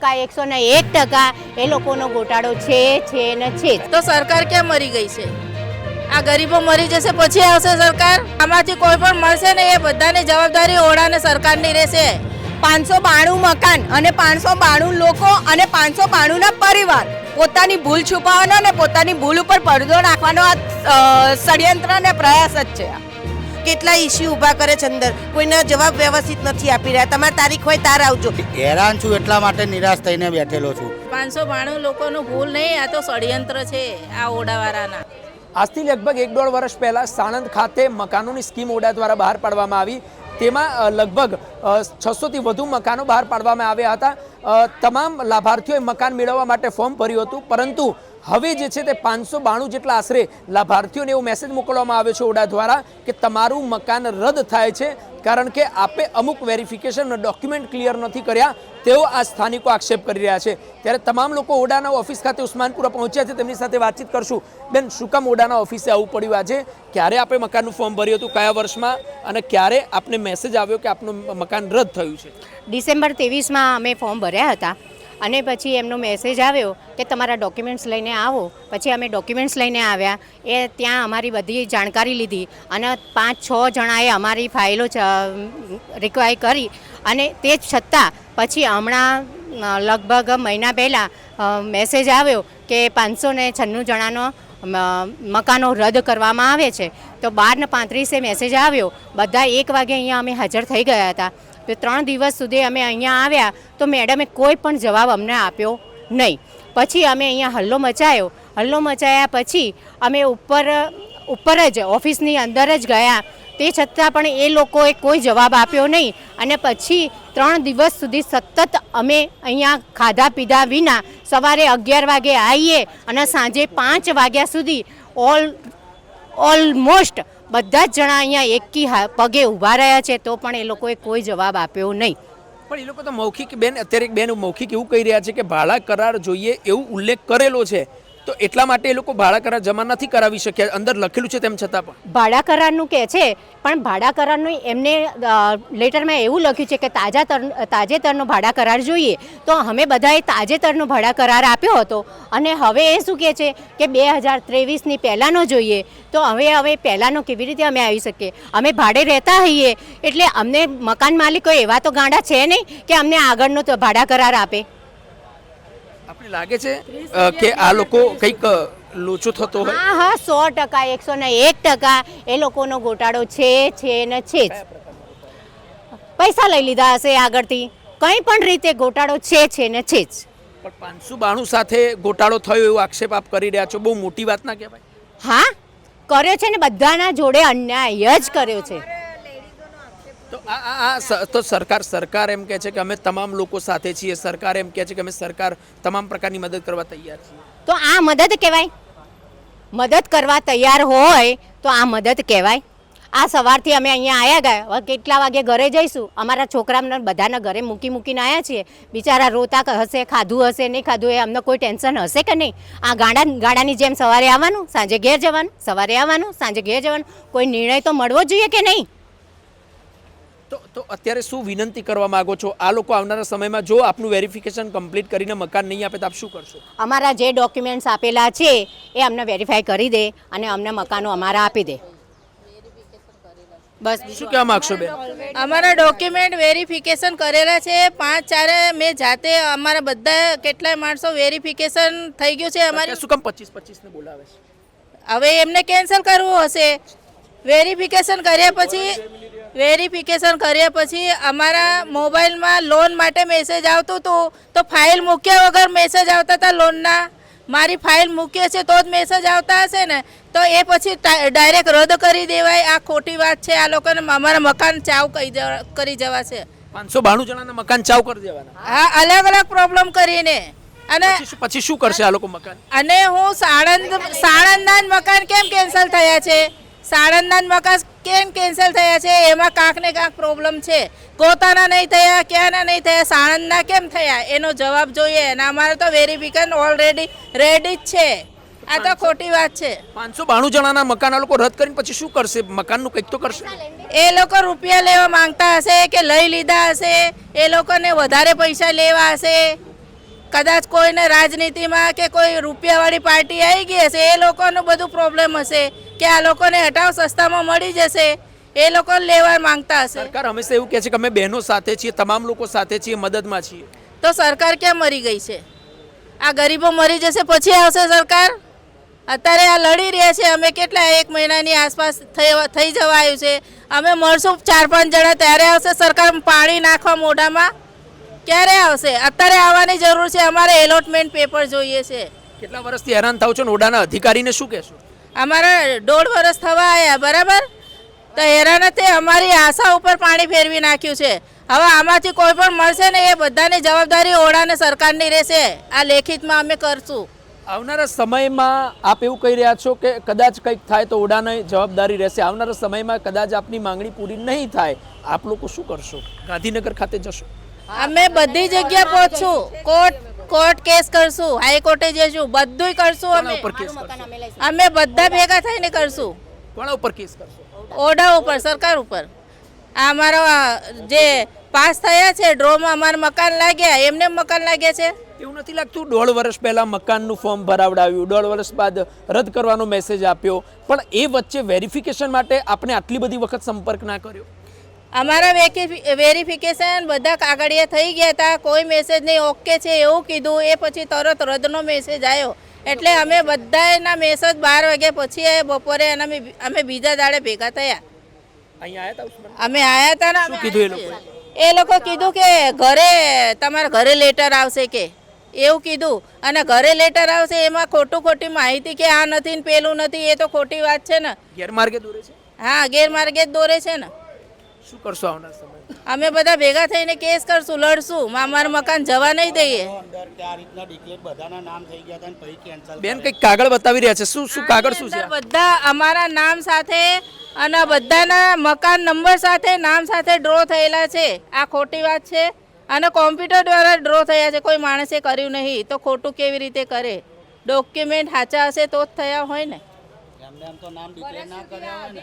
ટકા, એકસો ને એક ટકા એ લોકોનો ગોટાળો છે છે ને છે તો સરકાર કેમ મરી ગઈ છે? આ ગરીબો મરી જશે, પછી આવશે સરકાર? આમાંથી કોઈ પણ મળશે ને એ બધાની જવાબદારી ઓળાને સરકારની રહેશે. પાંચસો બાણું મકાન અને પાંચસો બાણું લોકો અને પાંચસો બાણુંના પરિવાર. પોતાની ભૂલ છુપાવવાનો અને પોતાની ભૂલ ઉપર પડદો નાખવાનો આ ષડયંત્ર અને પ્રયાસ જ છે કેટલા ઇસ્યુ ઊભા કરે છે અંદર? કોઈને જવાબ વ્યવસ્થિત નથી આપી રહ્યા. તમારી તારીખ હોય તાર આવજો. હેરાન છું એટલા માટે નિરાશ થઈને બેઠેલો છું. પાંચસો બાણું લોકોનું ભૂલ નહીં આ તો ષડયંત્ર છે આ ઓડાવાળાના આજથી લગભગ એક દોઢ વર્ષ પહેલાં સાણંદ ખાતે મકાનોની સ્કીમ ઓડા દ્વારા બહાર પાડવામાં આવી. તેમાં લગભગ છસોથી વધુ મકાનો બહાર પાડવામાં આવ્યા હતા. તમામ લાભાર્થીઓએ મકાન મેળવવા માટે ફોર્મ ભર્યું હતું પરંતુ હવે જે છે તે પાંચસો બાણું જેટલા આશરે લાભાર્થીઓને એવો મેસેજ મોકલવામાં આવ્યો છે ઓડા દ્વારા કે તમારું મકાન રદ થાય છે, કારણ કે આપે અમુક વેરિફિકેશન ડોક્યુમેન્ટ ક્લિયર નથી કર્યા, તેઓ આ સ્થાનિકો આક્ષેપ કરી રહ્યા છે. ત્યારે તમામ લોકો ઓડાના ઓફિસ ખાતે ઉસ્માનપુરા પહોંચ્યા છે, તેમની સાથે વાતચીત કરશું. બેન, શું કામ ઓડાના ઓફિસે આવવું પડ્યું આજે? ક્યારે આપણે મકાનનું ફોર્મ ભર્યું હતું? કયા વર્ષમાં? અને ક્યારે આપને મેસેજ આવ્યો કે આપનું મકાન રદ થયું છે? ડિસેમ્બર ત્રેવીસમાં અમે ફોર્મ ભર્યા હતા. અને પછી એમનો મેસેજ આવ્યો કે તમારા ડોક્યુમેન્ટ્સ લઈને આવો. પછી અમે ડોક્યુમેન્ટ્સ લઈને આવ્યા. એ ત્યાં અમારી બધી જાણકારી લીધી અને પાંચ છ જણાએ અમારી ફાઇલો રિક્વાય કરી. અને તે છતાં પછી હમણાં લગભગ મહિના પહેલાં મેસેજ આવ્યો કે પાંચસો ને છન્નું જણાનો મકાનો રદ કરવામાં આવે છે. તો બાર ને પાંત્રીસે મેસેજ આવ્યો. બધા એક વાગે અહીંયા અમે હાજર થઈ ગયા હતા. તો ત્રણ દિવસ સુધી અમે અહીંયા આવ્યા તો મેડમે કોઈ પણ જવાબ અમને આપ્યો નહીં. પછી અમે અહીંયા હલ્લો મચાયો. હલ્લો મચાયા પછી અમે ઉપર ઉપર જ ઓફિસની અંદર જ ગયા. તે છતાં પણ એ લોકોએ કોઈ જવાબ આપ્યો નહીં અને પછી ત્રણ દિવસ સુધી સતત અમે અહીંયા ખાધા પીધા વિના સવારે અગિયાર વાગે આવીએ અને સાંજે પાંચ વાગ્યા સુધી ઓલ, ઓલમોસ્ટ બધા જ જણા અહીંયા એકી પગે ઊભા રહ્યા છે, તો પણ એ લોકોએ કોઈ જવાબ આપ્યો નહીં. પણ એ લોકો તો મૌખિક બેન અત્યારે એક બેન મૌખિક એવું કહી રહ્યા છે કે ભાડા કરાર જોઈએ એવું ઉલ્લેખ કરેલો છે. તો એટલા માટે એ લોકો ભાડા કરાર જમા નથી કરાવી શક્યા. અંદર લખેલું છે તેમ છતાં પણ. ભાડા કરારનું કહે છે, પણ ભાડા કરારનું એમને લેટરમાં એવું લખ્યું છે કે તાજાતર તાજેતરનો ભાડા કરાર જોઈએ. તો અમે બધાએ તાજેતરનો ભાડા કરાર આપ્યો હતો. અને હવે એ શું કહે છે કે બે હજાર ત્રેવીસની પહેલાંનો જોઈએ. તો હવે હવે પહેલાંનો કેવી રીતે અમે આવી શકીએ? અમે ભાડે રહેતા હોઈએ. એટલે અમને મકાન માલિકો એવા તો ગાંડા છે નહીં કે અમને આગળનો તો ભાડા કરાર આપે. આપણે લાગે છે કે આ લોકો કંઈક લોચો થતો હોય? હા હા સો ટકા એકસો ને એક ટકા એ લોકોનો ગોટાળો છે છે ને છે જ. પૈસા લઈ લીધા હશે આગળથી. કંઈ પણ રીતે ગોટાળો છે છે ને છે જ. પણ પાંચસો બાણું સાથે ગોટાળો થયો એવો આક્ષેપ આપ કરી રહ્યા છો? બહુ મોટી વાત ના કહેવાય. હા? કર્યો છે ને બધાના જોડે અન્યાય જ કર્યો છે. તો આ આ તો સરકાર સરકાર એમ કહે છે કે અમે તમામ લોકો સાથે છીએ. સરકાર એમ કહે છે કે અમે સરકાર તમામ પ્રકારની મદદ કરવા તૈયાર છીએ. તો આ મદદ કહેવાય? મદદ કરવા તૈયાર હોય તો આ મદદ કહેવાય? આ સવારથી અમે અહીંયા આવ્યા ગયા. કેટલા વાગે ઘરે જઈશું? અમારા છોકરાને બધાના ઘરે મૂકી મૂકીને આવ્યા છીએ. બિચારા રોતા હશે, ખાધું હશે, નહીં ખાધું એ અમને કોઈ ટેન્શન હશે કે નહીં? આ ગાડા, ગાડાની જેમ સવારે આવવાનું, સાંજે ઘેર જવાનું, સવારે આવવાનું, સાંજે ઘેર જવાનું. કોઈ નિર્ણય તો મળવો જોઈએ કે નહીં? તો તો અત્યારે શું વિનંતી કરવા માંગો છો? આ લોકો આવનારા સમયમાં જો આપનું વેરિફિકેશન કમ્પ્લીટ કરીને મકાન નહીં આપે તો આપ શું કરશો? અમારા જે ડોક્યુમેન્ટ્સ આપેલા છે એ અમને વેરીફાઈ કરી દે અને અમને મકાનો અમારા આપી દે. બસ શું કહેવા માગશો બેન? અમારા ડોક્યુમેન્ટ વેરિફિકેશન કરેલા છે. પાંચ ચારે મેં જાતે અમારા બધા કેટલાય માણસો વેરિફિકેશન થઈ ગયું છે. અમારી શું કામ પચીસ પચીસ ને બોલાવે છે? હવે એમને કેન્સલ કરવું હશે. વેરિફિકેશન કર્યા પછી વેરિફિકેશન કર્યા પછી અમારા મોબાઈલમાં લોન માટે મેસેજ આવતું હતું. તો ફાઇલ મૂક્યા વગર મેસેજ આવતા હતા લોનના. મારી ફાઇલ મૂકીએ છે તો જ મેસેજ આવતા હશે ને. તો એ પછી ડાયરેક્ટ રદ કરી દેવાય. આ ખોટી વાત છે. આ લોકોને અમારા મકાન ચાવ કરી જવા- કરી જવાશે. પાંચસો બાણું જણાના મકાન ચાવ કરી દેવાના. હા અલગ અલગ પ્રોબ્લેમ કરીને. અને પછી શું- કરશે આ લોકો મકાન? અને હું સાણંદ સાણંદના મકાન કેમ કેન્સલ થયા છે? સાણંદના મકાન કેમ કેન્સલ થયા છે? એમાં કાંક ને કાંક પ્રોબ્લેમ છે. ગોતાના નહીં થયા ક્યાંના નહીં થયા સાણંદના કેમ થયા? એનો જવાબ જોઈએ. અને અમારે તો વેરિફિકેશન ઓલરેડી રેડી જ છે. આ તો ખોટી વાત છે. પાંચસો બાણું જણાના મકાન આ લોકો રદ કરીને પછી શું કરશે? મકાનનું કંઈક તો કરશે. એ લોકો રૂપિયા લેવા માંગતા હશે કે લઈ લીધા હશે? એ લોકોને વધારે પૈસા લેવા હશે? કદાચ કોઈને રાજનીતિમાં કે કોઈ રૂપિયાવાળી પાર્ટી આવી ગઈ હશે એ લોકોનું બધું પ્રોબ્લેમ હશે કે આ લોકોને હટાવ સસ્તામાં મળી જશે એ લોકો લેવા માંગતા હશે. સરકાર હંમેશા એવું કહે છે કે અમે બહેનો સાથે છીએ તમામ લોકો સાથે છીએ મદદમાં છીએ. તો સરકાર ક્યાં મરી ગઈ છે? આ ગરીબો મરી જશે પછી આવશે સરકાર? અત્યારે આ લડી રહ્યા છે અમે કેટલા એક મહિનાની આસપાસ થઈ થઈ જવા આવ્યું છે? અમે મળશું ચાર પાંચ જણા ત્યારે આવશે સરકાર પાણી નાખવા મોઢામાં? ક્યારે આવશે? અત્યારે આવવાની જરૂર છે. અમારે એલોટમેન્ટ પેપર જોઈએ છે. કેટલા વર્ષથી હેરાન થાવ છો ને ઓડાના અધિકારીને શું કહેશો? અમારા દોઢ વર્ષ થવા આવ્યા બરાબર? તો હેરાન તે અમારી આશા ઉપર પાણી ફેરવી નાખ્યું છે. હવે આમાંથી કોઈ પણ મળશે ને એ બધાની જવાબદારી ઓડાને સરકારની રહેશે. આ લેખિતમાં અમે કરશું. આવનારા સમયમાં આપ એવું કહી રહ્યા છો કે કદાચ કંઈક થાય તો ઓડાની જવાબદારી રહેશે. આવનારા સમયમાં કદાચ આપની માંગણી પૂરી નહીં થાય. આપ લોકો શું કરશો? ગાંધીનગર ખાતે જશો. અમે બધી જગ્યા પહોંચશું. કોર્ટ કોર્ટ કેસ કરશું હાઈકોર્ટે જઈશું બધુંય કરશું અમે. ઉપર કેસ અમે બધા ભેગા થઈને કરશું. કોના ઉપર કેસ કરશું? ઓઢા ઉપર સરકાર ઉપર. આ અમારા જે પાસ થયા છે ડ્રોમાં અમારા મકાન લાગ્યા એમને મકાન લાગ્યા છે? એવું નથી લાગતું દોઢ વર્ષ પહેલા મકાનનું ફોર્મ ભરાવડાવ્યું દોઢ વર્ષ બાદ રદ કરવાનો મેસેજ આપ્યો. પણ એ વચ્ચે વેરિફિકેશન માટે આપણે આટલી બધી વખત સંપર્ક ના કર્યો. અમારા વેરિફિકેશન બધા કાગળિયા થઈ ગયા હતા. કોઈ મેસેજ નહીં. ઓકે છે એવું કીધું. એ પછી તરત રદનો મેસેજ આવ્યો એટલે અમે બધાના મેસેજ બાર વાગ્યા પછી બપોરે અને અમે બીજા દાડે ભેગા થયા. અમે આયા હતા ને? એ લોકો કીધું કે ઘરે તમારા ઘરે લેટર આવશે કે. એવું કીધું. અને ઘરે લેટર આવશે એમાં ખોટું ખોટી માહિતી કે આ નથી ને પેલું નથી એ તો ખોટી વાત છે ને. ગેરમાર્ગે દોરે છે? હા ગેરમાર્ગે જ દોરે છે ને. શું કરશો આવનાર સમય? અમે બધા ભેગા થઈને કેસ કરશું લડશું. અમારું મકાન જવા નહીં દઈએ. અંદર કે આ રીતના ડિક્લેર બધાના નામ થઈ ગયા હતા ને પછી કેન્સલ બેન કંઈક કાગળ બતાવી રહ્યા છે. શું શું કાગળ શું છે? બધા અમારા નામ સાથે અને બધાના મકાન નંબર સાથે નામ સાથે ડ્રો થયેલા છે. આ ખોટી વાત છે. અને કોમ્પ્યુટર દ્વારા ડ્રો થયા છે. કોઈ માણસે કર્યું નહીં. તો ખોટું કેવી રીતે કરે? ડોક્યુમેન્ટ સાચા હશે તો જ થયા હોય ને. એમને એમ તો નામ ડિક્લેર ના કર્યા હોય ને.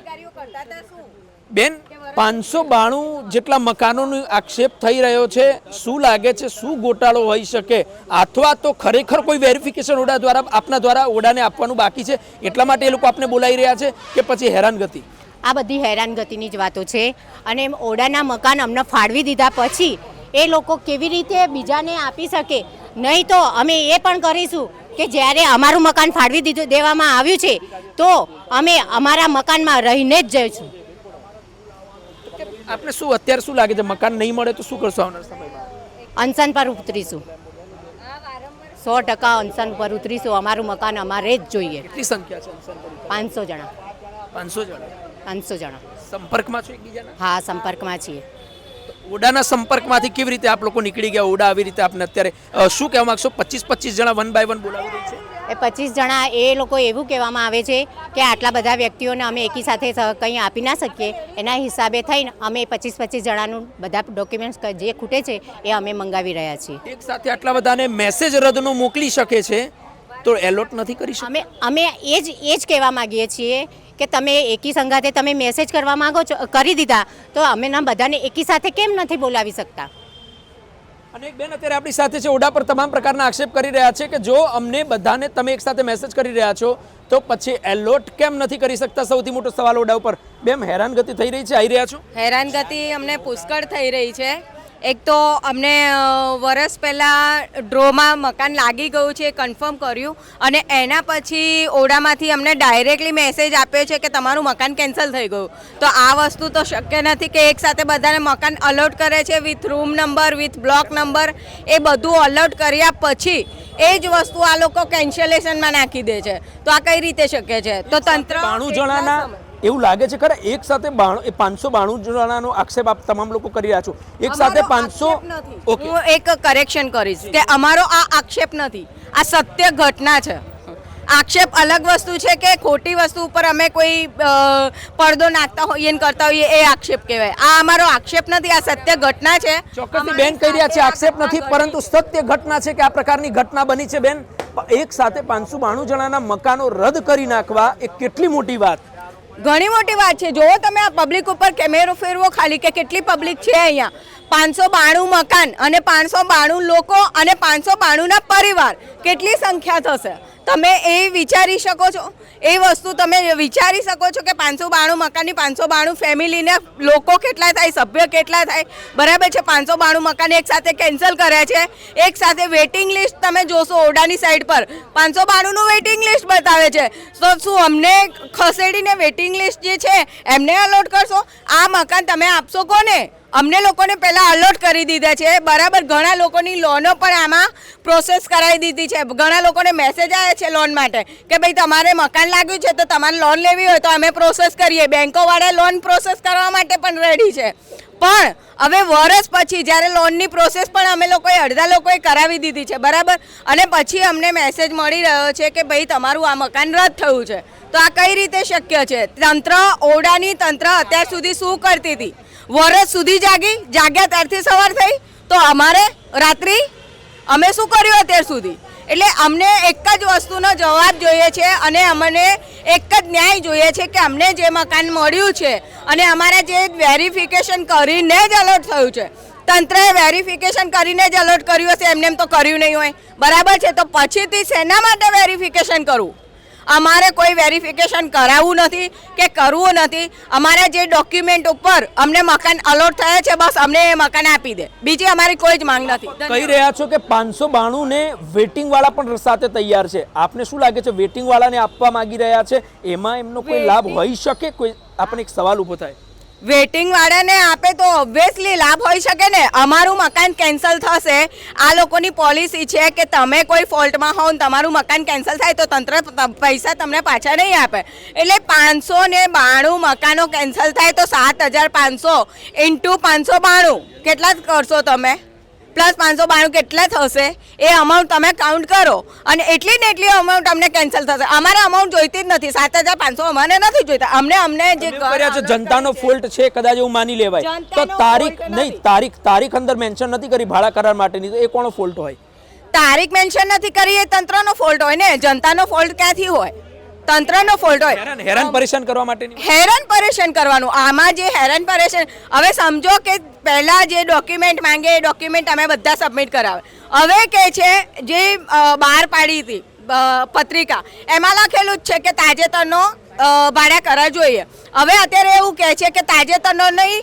બેન, પાંચસો બાણું જેટલા મકાનોનો આક્ષેપ થઈ રહ્યો છે. શું લાગે છે, શું ગોટાળો હોઈ શકે? અથવા તો ખરેખર કોઈ વેરિફિકેશન ઓડા દ્વારા, આપના દ્વારા ઓડાને આપવાનું બાકી છે? એટલા માટે એ લોકો આપને બોલાવી રહ્યા છે કે પછી હેરાનગતિ? આ બધી હેરાનગતિની જ વાતો છે. અને ઓડાના મકાન અમને ફાળવી દીધા પછી એ લોકો કેવી રીતે બીજાને આપી શકે? નહીં તો અમે એ પણ કરીશું કે જ્યારે અમારું મકાન ફાળવી દીધું, દેવામાં આવ્યું છે, તો અમે અમારા મકાનમાં રહીને જ જઈશું. આપને શું અત્યારે શું લાગે છે? મકાન નહીં મળે તો શું કરશો આવનાર સમયમાં? અનશન પર ઉતરીશું. સો ટકા અનશન પર ઉતરીશું. અમારું મકાન અમારે જ જોઈએ. કેટલી સંખ્યા છે અનશન પર? પાંચસો જણા. પાંચસો જણા. પાંચસો જણા. સંપર્કમાં છો એકબીજાના? હા સંપર્કમાં છીએ. ઓડાના સંપર્કમાંથી કેવી રીતે આપ લોકો નીકળી ગયા ઓડા આવી રીતે આપને અત્યારે શું કહેવા માંગશો? પચીસ પચીસ જણા વન બાય વન બોલાવી રહી છે? એ પચીસ જણા એ લોકો એવું કહેવામાં આવે છે કે આટલા બધા વ્યક્તિઓને અમે એકી સાથે કંઈ આપી ના શકીએ. એના હિસાબે થઈને અમે પચીસ પચીસ જણાનું બધા ડોક્યુમેન્ટ્સ જે ખૂટે છે એ અમે મંગાવી રહ્યા છીએ. એક સાથે આટલા બધાને મેસેજ રદનો મોકલી શકે છે? તો એલોટ નથી કરી અમે અમે એ જ એ જ કહેવા માગીએ છીએ કે તમે એકી સંગાતે તમે મેસેજ કરવા માંગો છો કરી દીધા તો અમે ના બધાને એકી સાથે કેમ નથી બોલાવી શકતા? અને એક બેન અત્યારે આપણી સાથે છે ઓડા પર તમામ પ્રકારના આક્ષેપ કરી રહ્યા છે કે જો અમને બધાને તમે એક સાથે મેસેજ કરી રહ્યા છો તો પછી એલોટ કેમ નથી કરી શકતા? સૌથી મોટો સવાલ ઓડા ઉપર. બેમ હેરાનગતિ થઈ રહી છે? આવી રહ્યા છો? હેરાનગતિ અમને પુષ્કળ થઈ રહી છે. એક તો અમને વરસ પહેલાં ડ્રોમાં મકાન લાગી ગયું છે કન્ફર્મ કર્યું. અને એના પછી ઓડામાંથી અમને ડાયરેક્ટલી મેસેજ આપ્યો છે કે તમારું મકાન કેન્સલ થઈ ગયું. તો આ વસ્તુ તો શક્ય નથી કે એક સાથે બધાને મકાન અલોટ કરે છે with room number with block number એ બધું અલોટ કર્યા પછી એ જ વસ્તુ આ લોકો કેન્સલેશનમાં નાખી દે છે. તો આ કઈ રીતે શક્ય છે? તો તંત્ર જણાના એવું લાગે છે ખરા એક સાથે બાણું એ પાંચસો બાણું જણાનો આક્ષેપ આપ તમામ લોકો કરી રહ્યા છો. એક સાથે પાંચસો ઓકે. હું એક કરેક્શન કરીશ કે અમારો આ આક્ષેપ નથી. આ સત્ય ઘટના છે. આક્ષેપ અલગ વસ્તુ છે કે ખોટી વસ્તુ ઉપર અમે કોઈ પડદો નાખતા હોઈએ ને કરતા હોઈએ એ આક્ષેપ કહેવાય. આ અમારો આક્ષેપ નથી આ સત્ય ઘટના છે. ચોક્કસ બેન કહી રહ્યા છે આક્ષેપ નથી પરંતુ સત્ય ઘટના છે કે આ પ્રકારની ઘટના બની છે બેન. એક સાથે પાંચસો બાણું જણાના મકાનો રદ કરી નાખવા એ કેટલી મોટી વાત. ઘણી મોટી વાત છે. જો તમે આ પબ્લિક ઉપર કેમેરો ફેરવો, ખાલી કે કેટલી પબ્લિક છે અહીંયા? પાંચસો બાણું મકાન અને પાંચસો બાણું લોકો અને પાંચસો બાણુંના પરિવાર. કેટલી સંખ્યા થશે? તમે એ વિચારી શકો છો? એ વસ્તુ તમે વિચારી શકો છો કે પાંચસો બાણું મકાનની પાંચસો બાણું ફેમિલીને લોકો કેટલા થાય, સભ્ય કેટલા થાય? બરાબર છે, પાંચસો બાણું મકાન એક સાથે કેન્સલ કર્યા છે. એક સાથે વેઇટિંગ લિસ્ટ તમે જોશો ઓરડાની સાઈડ પર. પાંચસો બાણુંનું વેઇટિંગ લિસ્ટ બતાવે છે. તો શું અમને ખસેડીને વેઇટિંગ લિસ્ટ જે છે, એમને અલોટ કરશો? આ મકાન તમે આપશો કોને? અમને લોકોને પહેલાં અલોટ કરી દીધા છે. બરાબર, ઘણા લોકોની લોનો પણ આમાં પ્રોસેસ કરાવી દીધી છે. ઘણા લોકોને મેસેજ આવ્યા છે લોન માટે કે ભાઈ તમારે મકાન લાગ્યું છે તો તમારે લોન લેવી હોય તો અમે પ્રોસેસ કરીએ. બેન્કોવાળા લોન પ્રોસેસ કરવા માટે પણ રેડી છે. પણ હવે વર્ષ પછી જ્યારે લોનની પ્રોસેસ પણ અમે લોકોએ, અડધા લોકોએ કરાવી દીધી છે, બરાબર? અને પછી અમને મેસેજ મળી રહ્યો છે કે ભાઈ તમારું આ મકાન રદ થયું છે. તો આ કઈ રીતે શક્ય છે? તંત્ર, ઓરડાની તંત્ર અત્યાર સુધી શું કરતી હતી? વરસ સુધી જાગી, જાગ્યા ત્યારથી સવાર થઈ. તો અમારે રાત્રિ અમે શું કર્યું અત્યાર સુધી? એટલે અમને એક જ વસ્તુનો જવાબ જોઈએ છે અને અમને એક જ ન્યાય જોઈએ છે કે અમને જે મકાન મળ્યું છે અને અમારે જે વેરિફિકેશન કરીને જ અલર્ટ થયું છે. તંત્રએ વેરિફિકેશન કરીને જ અલર્ટ કર્યું હશે, એમને એમ તો કર્યું નહીં હોય. બરાબર છે? તો પછીથી શેના માટે વેરિફિકેશન કરવું અમારે કોઈ વેરિફિકેશન કરાવવું નથી કે કરવું નથી. અમારા જે ડોક્યુમેન્ટ ઉપર અમને મકાન અલોટ થયા છે બસ અમને એ મકાન આપી દે. બીજી અમારી કોઈ જ માંગ નથી. કહી રહ્યા છો કે પાંચસો બાણું ને વેટિંગ વાળા પણ સાથે તૈયાર છે. આપને શું લાગે છે વેટિંગ વાળાને આપવા માંગી રહ્યા છે? એમાં એમનો કોઈ લાભ હોઈ શકે? કોઈ આપણને એક સવાલ ઊભો થાય. વેટિંગ વાળાને આપે તો ઓબ્વિયસલી લાભ હોઈ શકે ને. અમારું મકાન કેન્સલ થશે. આ લોકોની પોલિસી છે કે તમે કોઈ ફોલ્ટમાં હો ને તમારું મકાન કેન્સલ થાય તો તંત્ર પૈસા તમને પાછા નહીં આપે. એટલે પાંચસો ને બાણું મકાનો કેન્સલ થાય તો સાત હજાર પાંચસો ઇન્ટુ પાંચસો બાણું. કેટલા કરશો તમે? પ્લસ પાંચસો બાણું કેટલા થશે? એ અમાઉન્ટ તમે કાઉન્ટ કરો. અને એટલી ને એટલી અમાઉન્ટ અમને કેન્સલ થશે. અમારે અમાઉન્ટ જોઈતી જ નથી. સાત હજાર પાંચસો અમારે નથી જોઈતા. અમને અમને જે કર્યા છે જનતાનો ફોલ્ટ છે. કદાચ એવું માની લેવાય. તો તારીખ નહીં તારીખ તારીખ અંદર મેન્શન નથી કરી ભાડા કરાર માટેની. તો એ કોનો ફોલ્ટ હોય? તારીખ મેન્શન નથી કરી એ તંત્રનો ફોલ્ટ હોય ને. જનતાનો ફોલ્ટ ક્યાંથી હોય? તંત્રનો ફોલ્ટ હોય. હેરાન હેરાન પરેશાન કરવા માટે હેરાન પરેશાન કરવાનું. આમાં જે હેરાન પરેશાન હવે સમજો કે પહેલા જે ડોક્યુમેન્ટ માંગે એ ડોક્યુમેન્ટ અમે બધા સબમિટ કરાવે. હવે કે છે જે બહાર પાડી હતી પત્રિકા એમાં લખેલું જ છે કે તાજેતરનો ભાડા કરવા જોઈએ. હવે અત્યારે એવું કહે છે કે તાજેતરનો નહીં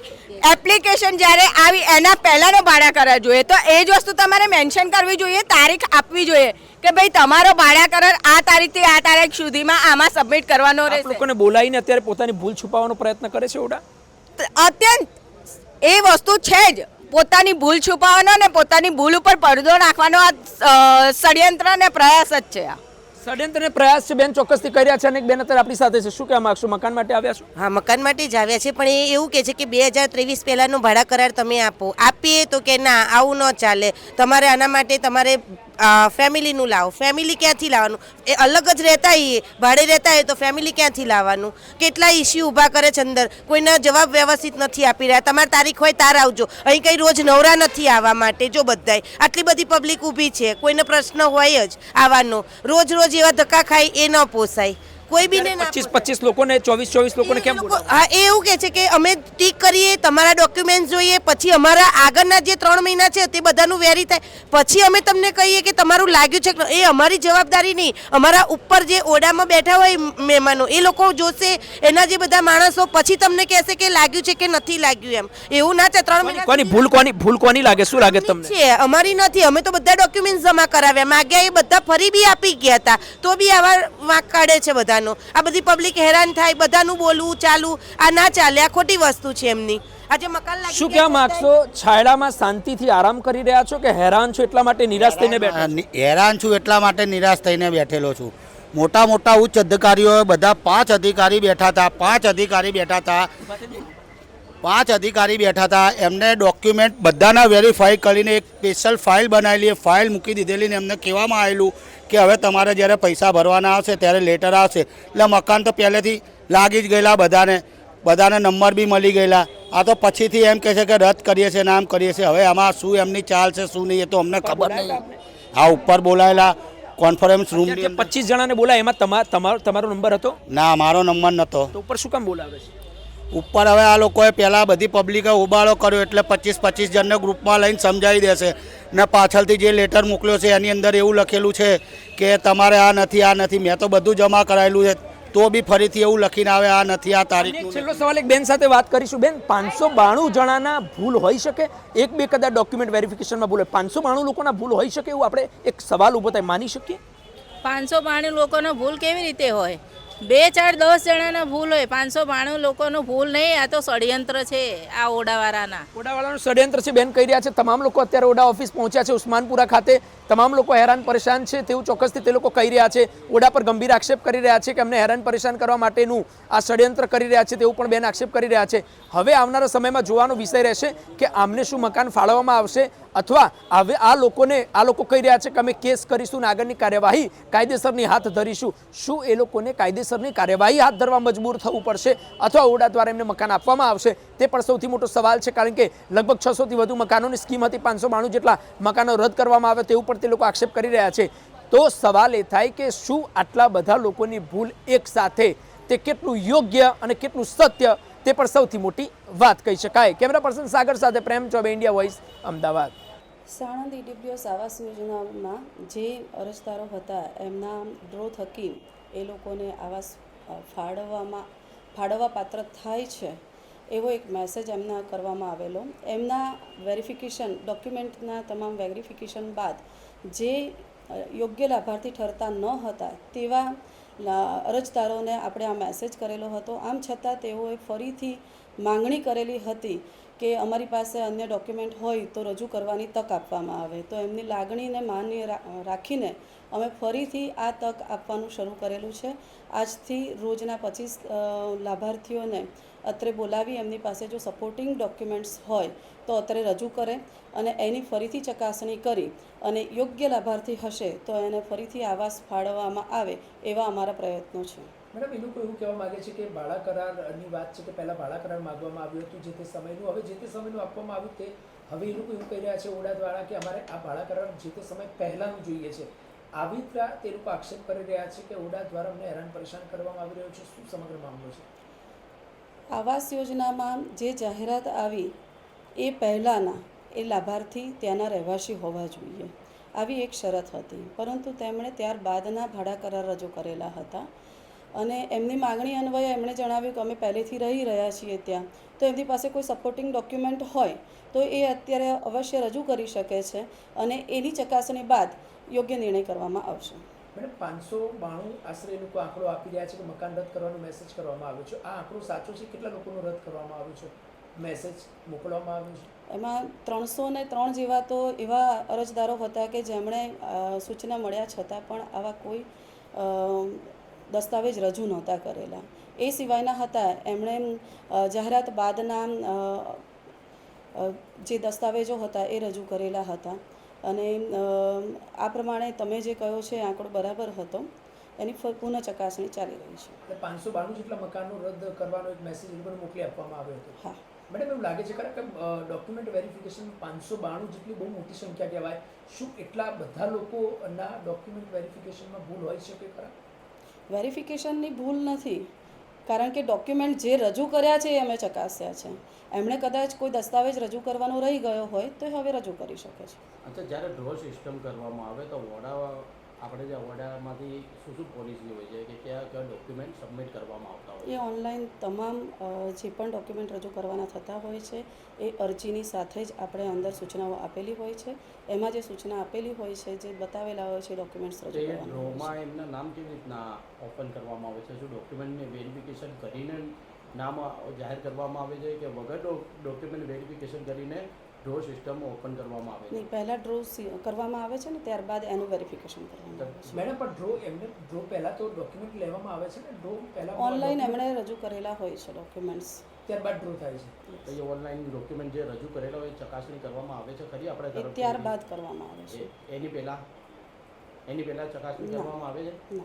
એપ્લિકેશન જ્યારે આવી એના પહેલાંનો ભાડા કરાર જોઈએ. તો એ જ વસ્તુ તમારે મેન્શન કરવી જોઈએ તારીખ આપવી જોઈએ કે ભાઈ તમારો ભાડા કરાર આ તારીખથી આ તારીખ સુધીમાં આમાં સબમિટ કરવાનો રહેશે. લોકોને બોલાવીને અત્યારે પોતાની ભૂલ છુપાવવાનો પ્રયત્ન કરે છે ઓડા અત્યંત. એ વસ્તુ છે જ. પોતાની ભૂલ છુપાવવાનો ને પોતાની ભૂલ ઉપર પડદો નાખવાનો આ ષડયંત્ર ને પ્રયાસ જ છે આ. ષડયંત્ર ને પ્રયાસ છે બેન ચોક્કસથી કર્યા છે અને બેન અત્યારે આપણી સાથે છે. શું કહેવા માંગશો? મકાન માટે આવ્યા છો? હા, મકાન માટે જ આવ્યા છે, પણ એ એવું કહે છે કે બે હજાર ત્રેવીસ પહેલાંનો ભાડા કરાર તમે આપો. આપીએ તો કે ના, આવું ન ચાલે. તમારે આના માટે તમારે ફેમિલીનું લાવો. ફેમિલી ક્યાંથી લાવવાનું? એ અલગ જ રહેતા હોઈએ ભાડે રહેતા હોય તો ફેમિલી ક્યાંથી લાવવાનું? કેટલા ઇસ્યુ ઊભા કરે છે અંદર? કોઈના જવાબ વ્યવસ્થિત નથી આપી રહ્યા. તમારે તારીખ હોય તાર આવજો. અહીં કંઈ રોજ નવરા નથી આવવા માટે, જો બધાય. આટલી બધી પબ્લિક ઊભી છે. કોઈને પ્રશ્ન હોય જ આવવાનો. રોજ રોજ એવા ધક્કા ખાય એ ન પોસાય. કોઈ બી ને પચીસ પચીસ લોકોને ચોવીસ ચોવીસ લોકોને કેમ? હા એ એવું કે છે કે અમે ટીક કરીએ તમારા ડોક્યુમેન્ટ જોઈએ પછી અમારા આગળના જે ત્રણ મહિના છે તે બધાનું વેરી થાય. પછી અમે તમને કહીએ કે તમારું લાગ્યું છે એ અમારી જવાબદારી નહીં. અમારા ઉપર જે ઓડામાં બેઠા હોય મહેમાનો એ લોકો જોશે એના જે બધા માણસો પછી તમને કહેશે કે લાગ્યું છે કે નથી લાગ્યું એમ. એવું ના છે ત્રણ મહિના કોની ભૂલ કોની ભૂલ કોની લાગે? શું લાગે તમને? છે અમારી નથી. અમે તો બધા ડોક્યુમેન્ટ જમા કરાવ્યા. માગ્યા એ બધા ફરી બી આપી ગયા હતા. તો બી આવા વાંક કાઢે છે બધાનો. આ બધી પબ્લિક હેરાન થાય બધાનું બોલવું ચાલવું આ ના ચાલે આ ખોટી વસ્તુ છે એમની. આજે મકાન લાગી શું કહેવા માંગશો? છાયડામાં શાંતિથી આરામ કરી રહ્યા છો કે હેરાન છો એટલા માટે નિરાશ થઈને બેઠા હેરાન છું એટલા માટે નિરાશ થઈને બેઠેલો છું. મોટા મોટા ઉચ્ચ અધિકારીઓ બધા પાંચ અધિકારી બેઠા હતા પાંચ અધિકારી બેઠા હતા. પાંચ અધિકારી બેઠા હતા. એમને ડોક્યુમેન્ટ બધાના વેરીફાઈ કરીને એક સ્પેશિયલ ફાઇલ બનાવેલી એ ફાઇલ મૂકી દીધેલી ને એમને કહેવામાં આવેલું કે હવે તમારે જ્યારે પૈસા ભરવાના આવશે ત્યારે લેટર આવશે. એટલે મકાન તો પહેલેથી લાગી જ ગયેલા બધાને. બધાને નંબર બી મળી ગયેલા. આ તો પછીથી એમ કહે છે કે રદ કરીએ છીએ નામ કરીએ છીએ હવે આમાં શું એમની ચાલ છે શું નહીં એ તો અમને ખબર નહીં. આ ઉપર બોલાયેલા કોન્ફરન્સ રૂમ પચીસ જણાને બોલાય? એમાં તમા- તમારો તમારો નંબર હતો? ના મારો નંબર નહોતો તો ઉપર શું કામ બોલાવે છે? ઉપર હવે આ લોકોએ પહેલાં બધી પબ્લિકે ઉબાળો કર્યો એટલે પચીસ પચીસ જણને ગ્રુપમાં લઈને સમજાવી દેશે. ને પાછળથી જે લેટર મોકલ્યો છે એની અંદર એવું લખેલું છે કે તમારે આ નથી આ નથી. મેં તો બધું જમા કરાયેલું છે. તો બી ફરીથી એવું લખીને આવે આ નથી આ તારીખ છેલ્લો સવાલ એક બેન સાથે વાત કરીશું. બેન પાંચસો બાણું જણાના ભૂલ હોઈ શકે? એક બે કદાચ ડોક્યુમેન્ટ વેરિફિકેશનમાં ભૂલ હોય. પાંચસો બાણું લોકોના ભૂલ હોઈ શકે એવું આપણે એક સવાલ ઊભો થાય. માની શકીએ? પાંચસો બાણું લોકોનો ભૂલ કેવી રીતે હોય? બે ચાર દસ જણાના ભૂલ હોય, પાંચસો બાણું લોકોનો ભૂલ નહીં, આ તો ષડયંત્ર છે, આ ઓડાવાળાના. ઓડાવાળાનું ષડયંત્ર છે, બેન કહી રહ્યા છે, તમામ લોકો અત્યારે ઓડા ઓફિસ પહોંચ્યા છે, ઉસ્માનપુરા ખાતે. તમામ લોકો હેરાન પરેશાન છે, તેવું ચોક્કસથી તે લોકો કહી રહ્યા છે. ઓડા પર ગંભીર આક્ષેપ કરી રહ્યા છે કે અમને હેરાન પરેશાન કરવા માટેનું આ ષડયંત્ર કરી રહ્યા છે, તેવું પણ બેન આક્ષેપ કરી રહ્યા છે. હવે આવનારા સમયમાં જોવાનો વિષય રહેશે કે આમને શું મકાન ફાળવવામાં આવશે અથવા હવે આ લોકોને, આ લોકો કહી રહ્યા છે કે અમે કેસ કરીશું ને આગળની કાર્યવાહી કાયદેસરની હાથ ધરીશું. શું એ લોકોને કાયદેસરની કાર્યવાહી હાથ ધરવા મજબૂર થવું પડશે અથવા ઓરડા દ્વારા એમને મકાન આપવામાં આવશે? તે પણ સૌથી મોટો સવાલ છે, કારણ કે લગભગ છસોથી વધુ મકાનોની સ્કીમ હતી, પાંચસો બાણું જેટલા મકાનો રદ કરવામાં આવે તેવું પણ તે લોકો આક્ષેપ કરી રહ્યા છે. તો સવાલ એ થાય કે શું આટલા બધા લોકોની ભૂલ એક સાથે? તે કેટલું યોગ્ય અને કેટલું સત્ય? તે પણ સૌથી મોટી વાત કહી શકાય. કેમેરા પર્સન સાગર સાથે Prem Chobey India Voice, Ahmedabad. Sanand EDPS આવાસ યોજનામાં જે અરજદારો હતા, એમના ડ્રો થકી એ લોકોને આવાસ ફાળવવામાં, ફાળવવા પાત્ર થાય છે, એવો એક મેસેજ એમના કરવામાં આવેલો. એમના વેરિફિકેશન ડોક્યુમેન્ટના તમામ વેરિફિકેશન બાદ જે યોગ્ય લાભાર્થી ઠરતા ન હતા, તેવા અરજદારોને આપણે આ મેસેજ કરેલો હતો. આમ છતાં તેઓએ ફરીથી માંગણી કરેલી હતી કે અમારી પાસે અન્ય ડોક્યુમેન્ટ હોય તો રજૂ કરવાની તક આપવામાં આવે. તો એમની લાગણીને માન્ય રાખીને અમે ફરીથી આ તક આપવાનું શરૂ કરેલું છે. આજથી રોજના પચીસ લાભાર્થીઓને અત્રે બોલાવી એમની પાસે જો સપોર્ટિંગ ડોક્યુમેન્ટ્સ હોય તો અત્રે રજૂ કરે અને એની ફરીથી ચકાસણી કરી. અને યોગ્ય લાભાર્થી હશે તો એને ફરીથી આવાસ ફાળવવામાં આવે એવા અમારા પ્રયત્નો છે. મેડમ એ લોકો એવું કહેવા માંગે છે કે ભાડા કરારની વાત છે કે પહેલાં ભાડા કરાર માગવામાં આવ્યું હતું જે તે સમયનું હવે જે તે સમયનું આપવામાં આવ્યું તે હવે એ લોકો એવું કહી રહ્યા છે ઓડા દ્વારા કે અમારે આ ભાડા કરાર જે તે સમય પહેલાંનું જોઈએ છે. આવી રીતના તે લોકો આક્ષેપ કરી રહ્યા છે કે ઓડા દ્વારા અમને હેરાન પરેશાન કરવામાં આવી રહ્યો છે. શું સમગ્ર મામલો છે? આવાસ યોજનામાં જે જાહેરાત આવી એ પહેલાંના એ લાભાર્થી ત્યાંના રહેવાસી હોવા જોઈએ. આવી એક શરત હતી. પરંતુ તેમણે ત્યારબાદના ભાડા કરાર રજૂ કરેલા હતા અને એમની માગણી અન્વયે એમણે જણાવ્યું કે અમે પહેલેથી રહી રહ્યા છીએ ત્યાં. તો એમની પાસે કોઈ સપોર્ટિંગ ડોક્યુમેન્ટ હોય તો એ અત્યારે અવશ્ય રજૂ કરી શકે છે અને એની ચકાસણી બાદ યોગ્ય નિર્ણય કરવામાં આવશે. મેડમ, પાંચસો બાણું આશરે લોકો આંકડો આપી રહ્યા છે કે મકાન રદ કરવાનો મેસેજ કરવામાં આવ્યો છે. આ આંકડો સાચો છે? કેટલા લોકોનું રદ કરવામાં આવ્યો છે? મેસેજ મોકલવામાં આવ્યો છે? એમાં ત્રણસો ને ત્રણ જેવા તો એવા અરજદારો હતા કે જેમણે સૂચના મળ્યા છતાં પણ આવા કોઈ દસ્તાવેજ રજૂ નહોતા કરેલા. એ સિવાયના હતા એમણે જાહેરાત બાદના જે દસ્તાવેજો હતા એ રજૂ કરેલા હતા. અને આ પ્રમાણે તમે જે કહ્યો છે એ આંકડો બરાબર હતો. એની પૂર્ણ પુનઃ ચકાસણી ચાલી રહી છે. પાંચસો બાણું જેટલા મકાનો રદ કરવાનો એક મેસેજ મોકલી આપવામાં આવ્યો હતો. હા. મેડમ એવું લાગે છે ખરા કે ડોક્યુમેન્ટ વેરિફિકેશન પાંચસો બાણું જેટલી બહુ મોટી સંખ્યા કહેવાય. શું એટલા બધા લોકોના ડોક્યુમેન્ટ વેરિફિકેશનમાં ભૂલ હોઈ શકે ખરા? વેરિફિકેશનની ભૂલ નથી. કારણ કે ડોક્યુમેન્ટ જે રજૂ કર્યા છે એ અમે ચકાસ્યા છે. એમણે કદાચ કોઈ દસ્તાવેજ રજૂ કરવાનો રહી ગયો હોય તો એ હવે રજૂ કરી શકે છે. અચ્છા જ્યારે ડ્રો સિસ્ટમ કરવામાં આવે તો વડા આપણે જે ઓર્ડરમાંથી શું શું પોલિસી હોય છે કે કયા કયા ડોક્યુમેન્ટ સબમિટ કરવામાં આવતા હોય એ ઓનલાઈન તમામ જે પણ ડોક્યુમેન્ટ રજૂ કરવાના થતા હોય છે એ અરજીની સાથે જ આપણે અંદર સૂચનાઓ આપેલી હોય છે. એમાં જે સૂચના આપેલી હોય છે જે બતાવેલા હોય છે ડોક્યુમેન્ટ્સ રજૂ કરવાના એમના નામ કેવી રીતના ઓપન કરવામાં આવે છે? શું ડોક્યુમેન્ટને વેરિફિકેશન કરીને નામ જાહેર કરવામાં આવે છે કે વગર ડોક્યુમેન્ટ વેરિફિકેશન કરીને ડ્રો સિસ્ટમ ઓપન કરવામાં આવે નહીં પહેલાં ડ્રો કરવામાં આવે છે ને ત્યારબાદ એનું વેરિફિકેશન કરવામાં આવે છે. મેડમ પણ ડ્રો એમને ડ્રો પહેલાં તો ડોક્યુમેન્ટ લેવામાં આવે છે ને ડ્રો પહેલાં ઓનલાઈન એમણે રજૂ કરેલા હોય છે ડોક્યુમેન્ટ્સ. ત્યારબાદ ડ્રો થાય છે. તો એ ઓનલાઈન ડોક્યુમેન્ટ જે રજૂ કરેલા હોય ચકાસણી કરવામાં આવે છે ખરી? આપણે ત્યારબાદ કરવામાં આવે છે. એની પહેલાં એની પહેલાં ચકાસણી કરવામાં આવે છે?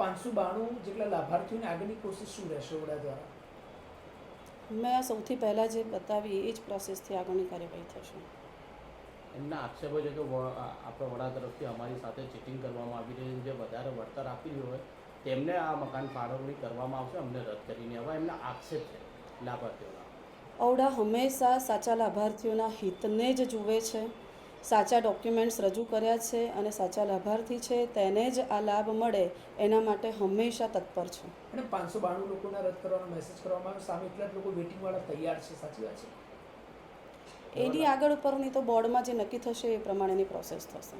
પાંચસો બાણું જેટલા લાભાર્થીઓને આગળની કોશિશ શું રહેશે વડા દ્વારા? મેં સૌથી પહેલાં જે બતાવી એ જ પ્રોસેસથી આગળની કાર્યવાહી થશે. એમના આક્ષેપો છે કે આપણા વડા તરફથી અમારી સાથે ચીટિંગ કરવામાં આવી રહી છે. જે વધારે વળતર આપી રહ્યું હોય તેમને આ મકાન ફાળવણી કરવામાં આવશે અમને રદ કરીને હવે એમના આક્ષેપ છે લાભાર્થીઓના. ઔડા હંમેશા સાચા લાભાર્થીઓના હિતને જ જુએ છે. સાચા ડોક્યુમેન્ટ્સ રજૂ કર્યા છે અને સાચા લાભાર્થી છે તેને જ આ લાભ મળે એના માટે હંમેશા તત્પર છે. અને પાંચસો બાણું લોકોના રદ કરવાનો મેસેજ કરવામાં આવ્યો. સામે એટલા જ લોકો વેટિંગવાળા તૈયાર છે સાચી વાત છે? એની આગળ ઉપરની તો બોર્ડમાં જે નક્કી થશે એ પ્રમાણેની પ્રોસેસ થશે.